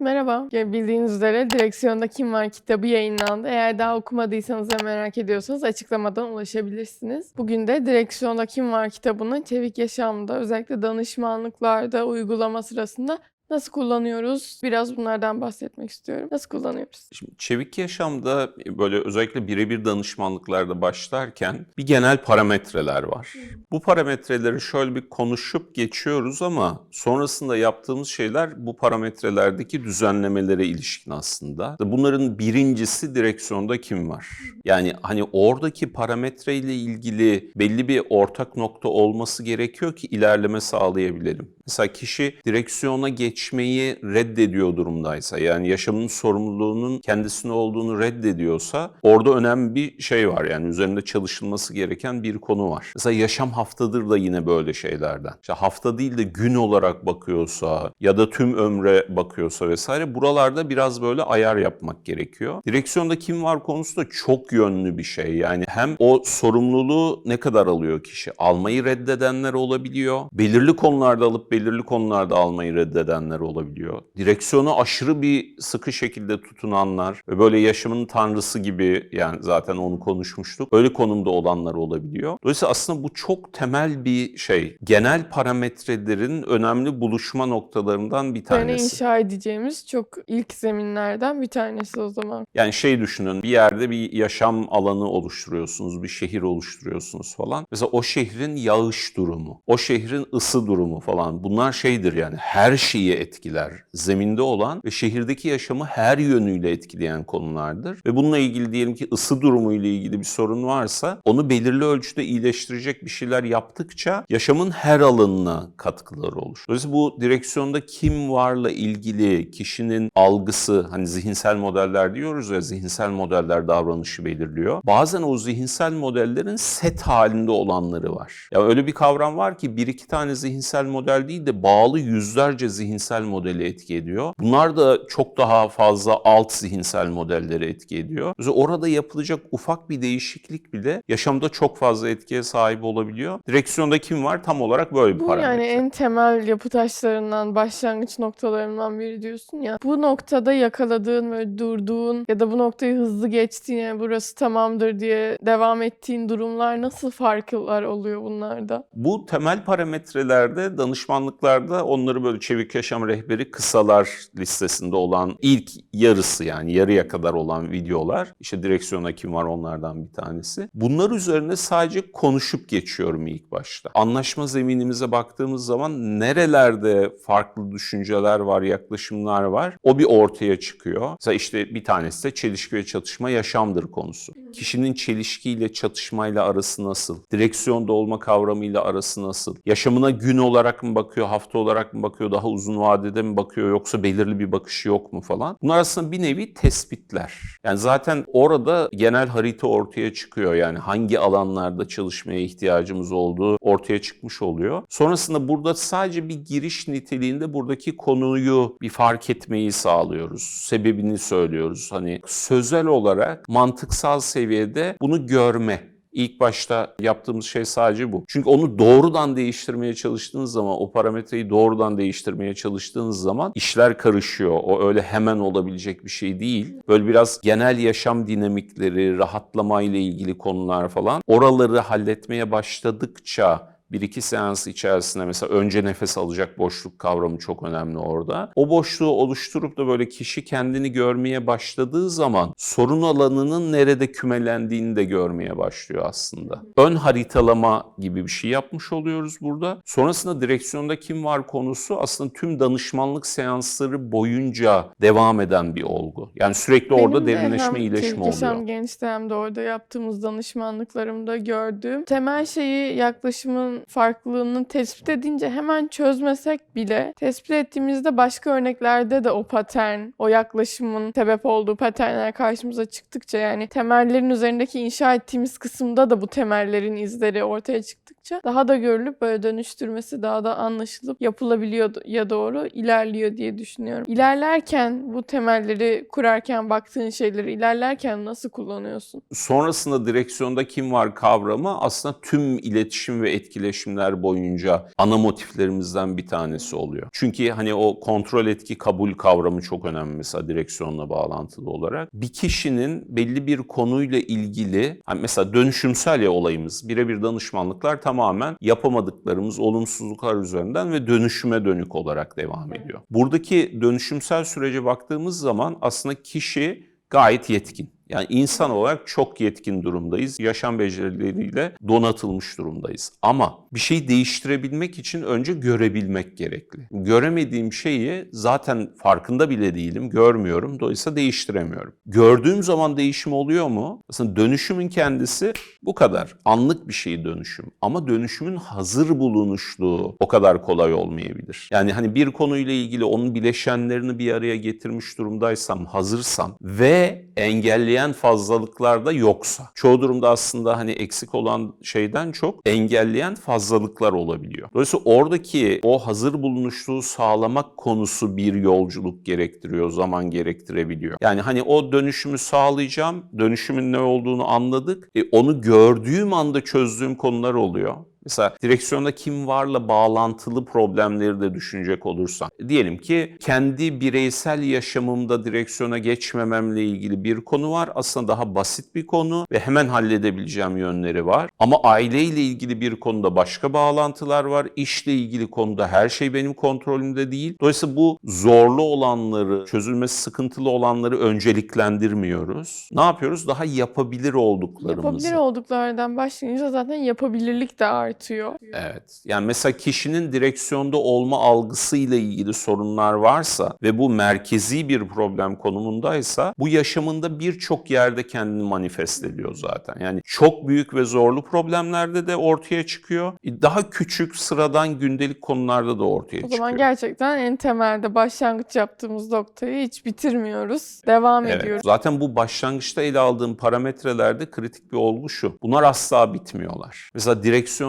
Merhaba. Ya Bildiğiniz üzere Direksiyonda Kim Var kitabı yayınlandı. Eğer daha okumadıysanız ve merak ediyorsanız açıklamadan ulaşabilirsiniz. Bugün de Direksiyonda Kim Var kitabını çevik yaşamda özellikle danışmanlıklarda uygulama sırasında nasıl kullanıyoruz? Biraz bunlardan bahsetmek istiyorum. Nasıl kullanıyoruz? Şimdi çevik yaşamda böyle özellikle birebir danışmanlıklarda başlarken bir genel parametreler var. Bu parametreleri şöyle bir konuşup geçiyoruz ama sonrasında yaptığımız şeyler bu parametrelerdeki düzenlemelere ilişkin aslında. Bunların birincisi direksiyonda kim var? Yani hani oradaki parametreyle ilgili belli bir ortak nokta olması gerekiyor ki ilerleme sağlayabilelim. Mesela kişi direksiyona geçmeyi reddediyor durumdaysa yani yaşamının sorumluluğunun kendisine olduğunu reddediyorsa orada önemli bir şey var yani üzerinde çalışılması gereken bir konu var. Mesela yaşam haftadır da yine böyle şeylerden. İşte hafta değil de gün olarak bakıyorsa ya da tüm ömre bakıyorsa vesaire buralarda biraz böyle ayar yapmak gerekiyor. Direksiyonda kim var konusu da çok yönlü bir şey. Yani hem o sorumluluğu ne kadar alıyor kişi? Almayı reddedenler olabiliyor. Belirli konularda alıp belirli konularda almayı reddedenler olabiliyor. Direksiyonu aşırı bir sıkı şekilde tutunanlar ve böyle yaşamın tanrısı gibi yani zaten onu konuşmuştuk. Öyle konumda olanlar olabiliyor. Dolayısıyla aslında bu çok temel bir şey. Genel parametrelerin önemli buluşma noktalarından bir Yani tanesi. inşa edeceğimiz çok ilk zeminlerden bir tanesi o zaman. Yani şey düşünün bir yerde bir yaşam alanı oluşturuyorsunuz, bir şehir oluşturuyorsunuz falan. Mesela o şehrin yağış durumu, o şehrin ısı durumu falan bunlar şeydir yani her şeyi etkiler. Zeminde olan ve şehirdeki yaşamı her yönüyle etkileyen konulardır. Ve bununla ilgili diyelim ki ısı durumu ile ilgili bir sorun varsa onu belirli ölçüde iyileştirecek bir şeyler yaptıkça yaşamın her alanına katkıları olur. Dolayısıyla bu direksiyonda kim varla ilgili kişinin algısı hani zihinsel modeller diyoruz ya zihinsel modeller davranışı belirliyor. Bazen o zihinsel modellerin set halinde olanları var. Ya öyle bir kavram var ki bir iki tane zihinsel model değil de bağlı yüzlerce zihinsel modeli etki ediyor. Bunlar da çok daha fazla alt zihinsel modelleri etki ediyor. Mesela orada yapılacak ufak bir değişiklik bile yaşamda çok fazla etkiye sahip olabiliyor. Direksiyonda kim var? Tam olarak böyle bir Bu parametre. yani en temel yapı taşlarından, başlangıç noktalarından biri diyorsun ya. Bu noktada yakaladığın ve durduğun ya da bu noktayı hızlı geçtiğin, yani burası tamamdır diye devam ettiğin durumlar nasıl farklar oluyor bunlarda? Bu temel parametrelerde danışmanlıklarda onları böyle çevik yaşam rehberi kısalar listesinde olan ilk yarısı yani yarıya kadar olan videolar. İşte direksiyona kim var onlardan bir tanesi. Bunlar üzerine sadece konuşup geçiyorum ilk başta. Anlaşma zeminimize baktığımız zaman nerelerde farklı düşünceler var, yaklaşımlar var o bir ortaya çıkıyor. Mesela işte bir tanesi de çelişki ve çatışma yaşamdır konusu. Kişinin çelişkiyle çatışmayla arası nasıl? Direksiyonda olma kavramıyla arası nasıl? Yaşamına gün olarak mı bakıyor, hafta olarak mı bakıyor, daha uzun vadede mi bakıyor yoksa belirli bir bakışı yok mu falan? Bunlar aslında bir nevi tespitler. Yani zaten orada genel harita ortaya çıkıyor. Yani hangi alanlarda çalışmaya ihtiyacımız olduğu ortaya çıkmış oluyor. Sonrasında burada sadece bir giriş niteliğinde buradaki konuyu bir fark etmeyi sağlıyoruz. Sebebini söylüyoruz. Hani sözel olarak mantıksal seviyede bunu görme. İlk başta yaptığımız şey sadece bu. Çünkü onu doğrudan değiştirmeye çalıştığınız zaman, o parametreyi doğrudan değiştirmeye çalıştığınız zaman işler karışıyor. O öyle hemen olabilecek bir şey değil. Böyle biraz genel yaşam dinamikleri, rahatlama ile ilgili konular falan. Oraları halletmeye başladıkça bir iki seans içerisinde mesela önce nefes alacak boşluk kavramı çok önemli orada. O boşluğu oluşturup da böyle kişi kendini görmeye başladığı zaman sorun alanının nerede kümelendiğini de görmeye başlıyor aslında. Ön haritalama gibi bir şey yapmış oluyoruz burada. Sonrasında direksiyonda kim var konusu aslında tüm danışmanlık seansları boyunca devam eden bir olgu. Yani sürekli orada Benim de derinleşme, hem iyileşme oluyor. Genç'te hem de orada yaptığımız danışmanlıklarımda gördüğüm temel şeyi yaklaşımın farklılığını tespit edince hemen çözmesek bile tespit ettiğimizde başka örneklerde de o patern, o yaklaşımın sebep olduğu paternler karşımıza çıktıkça yani temellerin üzerindeki inşa ettiğimiz kısımda da bu temellerin izleri ortaya çıktıkça daha da görülüp böyle dönüştürmesi daha da anlaşılıp yapılabiliyor ya doğru ilerliyor diye düşünüyorum. İlerlerken bu temelleri kurarken baktığın şeyleri ilerlerken nasıl kullanıyorsun? Sonrasında direksiyonda kim var kavramı aslında tüm iletişim ve etkileşimler boyunca ana motiflerimizden bir tanesi oluyor. Çünkü hani o kontrol etki kabul kavramı çok önemli mesela direksiyonla bağlantılı olarak. Bir kişinin belli bir konuyla ilgili hani mesela dönüşümsel ya olayımız birebir danışmanlıklar tamamen yapamadıklarımız olumsuzluklar üzerinden ve dönüşüme dönük olarak devam ediyor. Buradaki dönüşümsel sürece baktığımız zaman aslında kişi gayet yetkin. Yani insan olarak çok yetkin durumdayız. Yaşam becerileriyle donatılmış durumdayız. Ama bir şeyi değiştirebilmek için önce görebilmek gerekli. Göremediğim şeyi zaten farkında bile değilim, görmüyorum. Dolayısıyla değiştiremiyorum. Gördüğüm zaman değişim oluyor mu? Aslında dönüşümün kendisi bu kadar. Anlık bir şey dönüşüm. Ama dönüşümün hazır bulunuşluğu o kadar kolay olmayabilir. Yani hani bir konuyla ilgili onun bileşenlerini bir araya getirmiş durumdaysam, hazırsam ve engelleyen fazlalıklar da yoksa. Çoğu durumda aslında hani eksik olan şeyden çok engelleyen fazlalıklar olabiliyor. Dolayısıyla oradaki o hazır bulunuşluğu sağlamak konusu bir yolculuk gerektiriyor, zaman gerektirebiliyor. Yani hani o dönüşümü sağlayacağım, dönüşümün ne olduğunu anladık. E, onu gördüğüm anda çözdüğüm konular oluyor. Mesela direksiyonda kim varla bağlantılı problemleri de düşünecek olursan. Diyelim ki kendi bireysel yaşamımda direksiyona geçmememle ilgili bir konu var. Aslında daha basit bir konu ve hemen halledebileceğim yönleri var. Ama aileyle ilgili bir konuda başka bağlantılar var. İşle ilgili konuda her şey benim kontrolümde değil. Dolayısıyla bu zorlu olanları, çözülmesi sıkıntılı olanları önceliklendirmiyoruz. Ne yapıyoruz? Daha yapabilir olduklarımızı. Yapabilir olduklardan başlayınca zaten yapabilirlik de artıyor. Evet. Yani mesela kişinin direksiyonda olma algısıyla ilgili sorunlar varsa ve bu merkezi bir problem konumundaysa bu yaşamında birçok yerde kendini manifest ediyor zaten. Yani çok büyük ve zorlu problemlerde de ortaya çıkıyor. Daha küçük sıradan gündelik konularda da ortaya O çıkıyor. zaman gerçekten en temelde başlangıç yaptığımız noktayı hiç bitirmiyoruz. Devam Evet. ediyoruz. Zaten bu başlangıçta ele aldığım parametrelerde kritik bir olgu şu. Bunlar asla bitmiyorlar. Mesela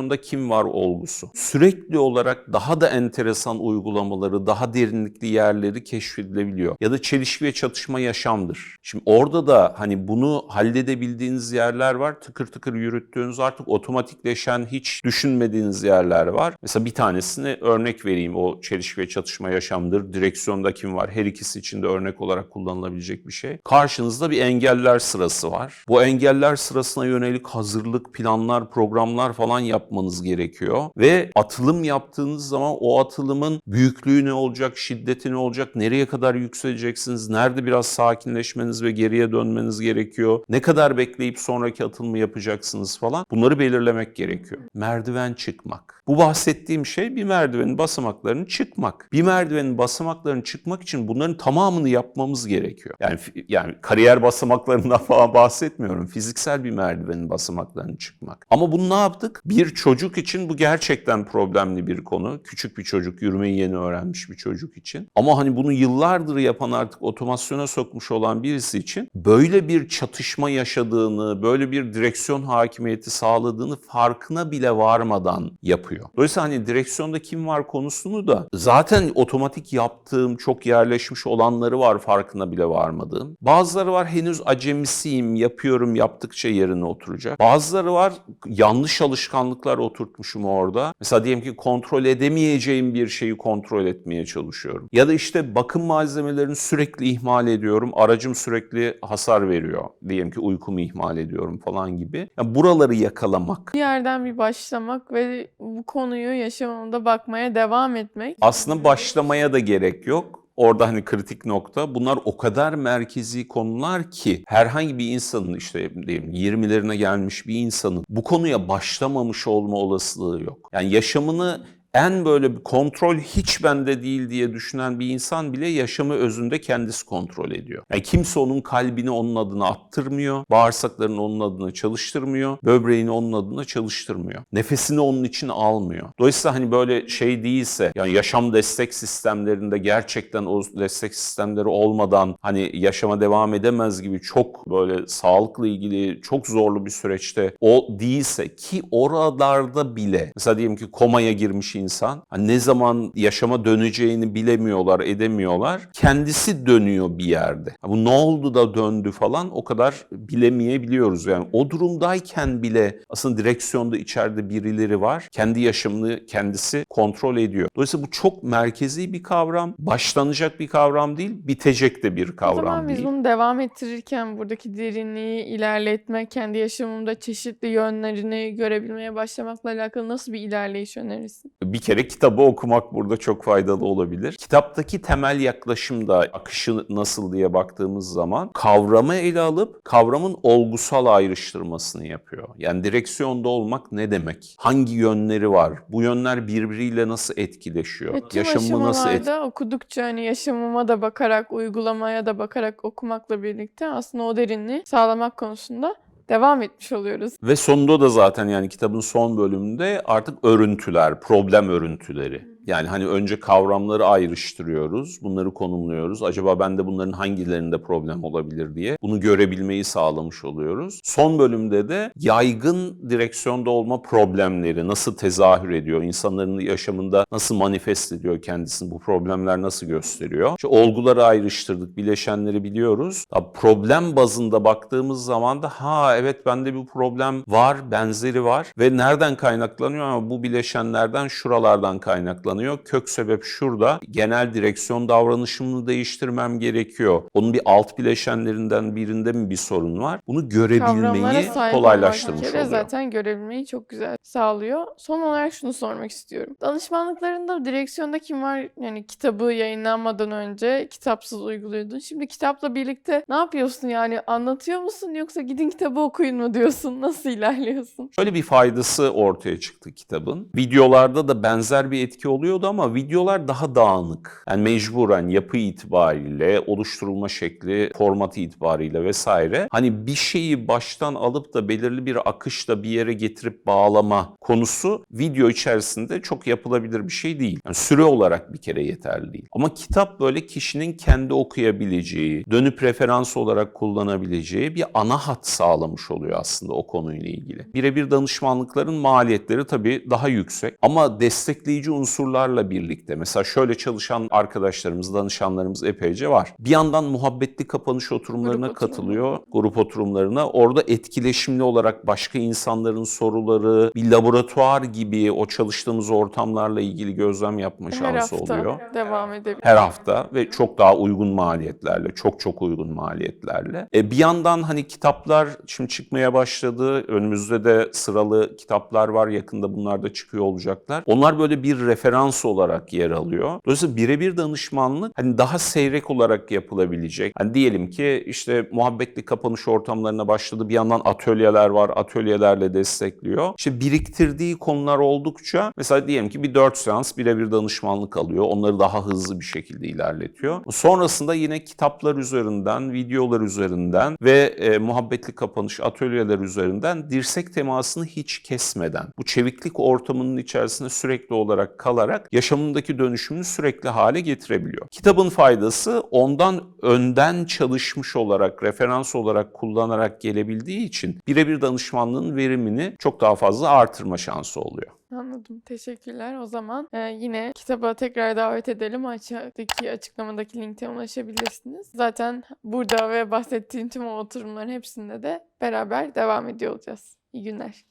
direksiyonda kim var olgusu. Sürekli olarak daha da enteresan uygulamaları, daha derinlikli yerleri keşfedilebiliyor. Ya da çelişki ve çatışma yaşamdır. Şimdi orada da hani bunu halledebildiğiniz yerler var. Tıkır tıkır yürüttüğünüz artık otomatikleşen hiç düşünmediğiniz yerler var. Mesela bir tanesini örnek vereyim. O çelişki ve çatışma yaşamdır. Direksiyonda kim var? Her ikisi için de örnek olarak kullanılabilecek bir şey. Karşınızda bir engeller sırası var. Bu engeller sırasına yönelik hazırlık, planlar, programlar falan yapmanız gerekiyor. Ve atılım yaptığınız zaman o atılımın büyüklüğü ne olacak, şiddeti ne olacak, nereye kadar yükseleceksiniz, nerede biraz sakinleşmeniz ve geriye dönmeniz gerekiyor, ne kadar bekleyip sonraki atılımı yapacaksınız falan bunları belirlemek gerekiyor. Merdiven çıkmak. Bu bahsettiğim şey bir merdivenin basamaklarını çıkmak. Bir merdivenin basamaklarını çıkmak için bunların tamamını yapmamız gerekiyor. Yani yani kariyer basamaklarından falan bahsetmiyorum. Fiziksel bir merdivenin basamaklarını çıkmak. Ama bunu ne yaptık? Bir çocuk için bu gerçekten problemli bir konu. Küçük bir çocuk, yürümeyi yeni öğrenmiş bir çocuk için. Ama hani bunu yıllardır yapan artık otomasyona sokmuş olan birisi için böyle bir çatışma yaşadığını, böyle bir direksiyon hakimiyeti sağladığını farkına bile varmadan yapıyor. Dolayısıyla hani direksiyonda kim var konusunu da zaten otomatik yaptığım, çok yerleşmiş olanları var farkına bile varmadığım. Bazıları var henüz acemisiyim, yapıyorum yaptıkça yerine oturacak. Bazıları var yanlış alışkanlıklar oturtmuşum orada. Mesela diyelim ki kontrol edemeyeceğim bir şeyi kontrol etmeye çalışıyorum. Ya da işte bakım malzemelerini sürekli ihmal ediyorum. Aracım sürekli hasar veriyor. Diyelim ki uykumu ihmal ediyorum falan gibi. Yani buraları yakalamak. Bir yerden bir başlamak ve bu konuyu yaşamımda bakmaya devam etmek. Aslında başlamaya da gerek yok. Orada hani kritik nokta bunlar o kadar merkezi konular ki herhangi bir insanın işte diyelim 20'lerine gelmiş bir insanın bu konuya başlamamış olma olasılığı yok. Yani yaşamını en böyle bir kontrol hiç bende değil diye düşünen bir insan bile yaşamı özünde kendisi kontrol ediyor. Yani kimse onun kalbini onun adına attırmıyor, bağırsaklarını onun adına çalıştırmıyor, böbreğini onun adına çalıştırmıyor. Nefesini onun için almıyor. Dolayısıyla hani böyle şey değilse yani yaşam destek sistemlerinde gerçekten o destek sistemleri olmadan hani yaşama devam edemez gibi çok böyle sağlıkla ilgili çok zorlu bir süreçte o değilse ki oralarda bile mesela diyelim ki komaya girmiş insan hani ne zaman yaşama döneceğini bilemiyorlar, edemiyorlar. Kendisi dönüyor bir yerde. Bu ne oldu da döndü falan o kadar bilemeyebiliyoruz. Yani o durumdayken bile aslında direksiyonda içeride birileri var. Kendi yaşamını kendisi kontrol ediyor. Dolayısıyla bu çok merkezi bir kavram. Başlanacak bir kavram değil, bitecek de bir O kavram zaman biz değil. bunu devam ettirirken buradaki derinliği ilerletmek, kendi yaşamımda çeşitli yönlerini görebilmeye başlamakla alakalı nasıl bir ilerleyiş önerirsin? Bir kere kitabı okumak burada çok faydalı olabilir. Kitaptaki temel yaklaşım da akışı nasıl diye baktığımız zaman kavramı ele alıp kavramın olgusal ayrıştırmasını yapıyor. Yani direksiyonda olmak ne demek? Hangi yönleri var? Bu yönler birbiriyle nasıl etkileşiyor? Ve tüm Yaşamımı nasıl et okudukça hani yaşamıma da bakarak, uygulamaya da bakarak okumakla birlikte aslında o derinliği sağlamak konusunda devam etmiş oluyoruz. Ve sonunda da zaten yani kitabın son bölümünde artık örüntüler, problem örüntüleri. Yani hani önce kavramları ayrıştırıyoruz, bunları konumluyoruz. Acaba bende bunların hangilerinde problem olabilir diye bunu görebilmeyi sağlamış oluyoruz. Son bölümde de yaygın direksiyonda olma problemleri nasıl tezahür ediyor, insanların yaşamında nasıl manifest ediyor kendisini, bu problemler nasıl gösteriyor. İşte olguları ayrıştırdık, bileşenleri biliyoruz. Ya problem bazında baktığımız zaman da ha evet bende bir problem var, benzeri var ve nereden kaynaklanıyor ama bu bileşenlerden şuralardan kaynaklanıyor. Kök sebep şurada. Genel direksiyon davranışımı değiştirmem gerekiyor. Onun bir alt bileşenlerinden birinde mi bir sorun var? Bunu görebilmeyi kolaylaştırmış oluyor. zaten görebilmeyi çok güzel sağlıyor. Son olarak şunu sormak istiyorum. Danışmanlıklarında direksiyonda kim var? Yani kitabı yayınlanmadan önce kitapsız uyguluyordun. Şimdi kitapla birlikte ne yapıyorsun yani? Anlatıyor musun yoksa gidin kitabı okuyun mu diyorsun? Nasıl ilerliyorsun? Şöyle bir faydası ortaya çıktı kitabın. Videolarda da benzer bir etki oluyordu ama videolar daha dağınık. Yani mecburen yapı itibariyle, oluşturulma şekli, formatı itibariyle vesaire. Hani bir şeyi baştan alıp da belirli bir akışla bir yere getirip bağlama konusu video içerisinde çok yapılabilir bir şey değil. Yani süre olarak bir kere yeterli değil. Ama kitap böyle kişinin kendi okuyabileceği, dönüp referans olarak kullanabileceği bir ana hat sağlamış oluyor aslında o konuyla ilgili. Birebir danışmanlıkların maliyetleri tabii daha yüksek ama destekleyici unsurlarla birlikte mesela şöyle çalışan arkadaşlarımız, danışanlarımız epeyce var. Bir yandan muhabbetli kapanış oturumlarına Grup katılıyor, grup oturumlarına. Orada etkileşimli olarak başka insanların soruları, bir laboratuvar gibi o çalıştığımız ortamlarla ilgili gözlem yapma Her şansı hafta oluyor devam edebilir. her hafta ve çok daha uygun maliyetlerle, çok çok uygun maliyetlerle. E, bir yandan hani kitaplar şimdi çıkmaya başladı. Önümüzde de sıralı kitaplar var. Yakında bunlar da çıkıyor olacaklar. Onlar böyle bir referans olarak yer alıyor. Dolayısıyla birebir danışmanlık hani daha seyrek olarak yapılabilecek. Hani diyelim ki işte muhabbetli kapanış ortamlarına başladı. Bir yandan atölyeler var. Atölyelerle destekliyor. İşte biriktirdiği konular oldukça mesela diyelim ki bir 4 seans birebir danışmanlık alıyor. Onları daha hızlı bir şekilde ilerletiyor. Sonrasında yine kitaplar üzerinden, videolar üzerinden ve e, muhabbetli kapanış atölyeler üzerinden dirsek temasını hiç kesmeden bu çeviklik ortamının içerisinde sürekli olarak kalarak yaşamındaki dönüşümünü sürekli hale getirebiliyor. Kitabın faydası ondan önden çalışmış olarak, referans olarak kullanarak gelebildiği için birebir danışmanlığın verimini çok daha fazla artırma şansı oluyor. Anladım. Teşekkürler. O zaman e, yine kitaba tekrar davet edelim. Aşağıdaki açıklamadaki linkten ulaşabilirsiniz. Zaten burada ve bahsettiğim tüm oturumların hepsinde de beraber devam ediyor olacağız. İyi günler.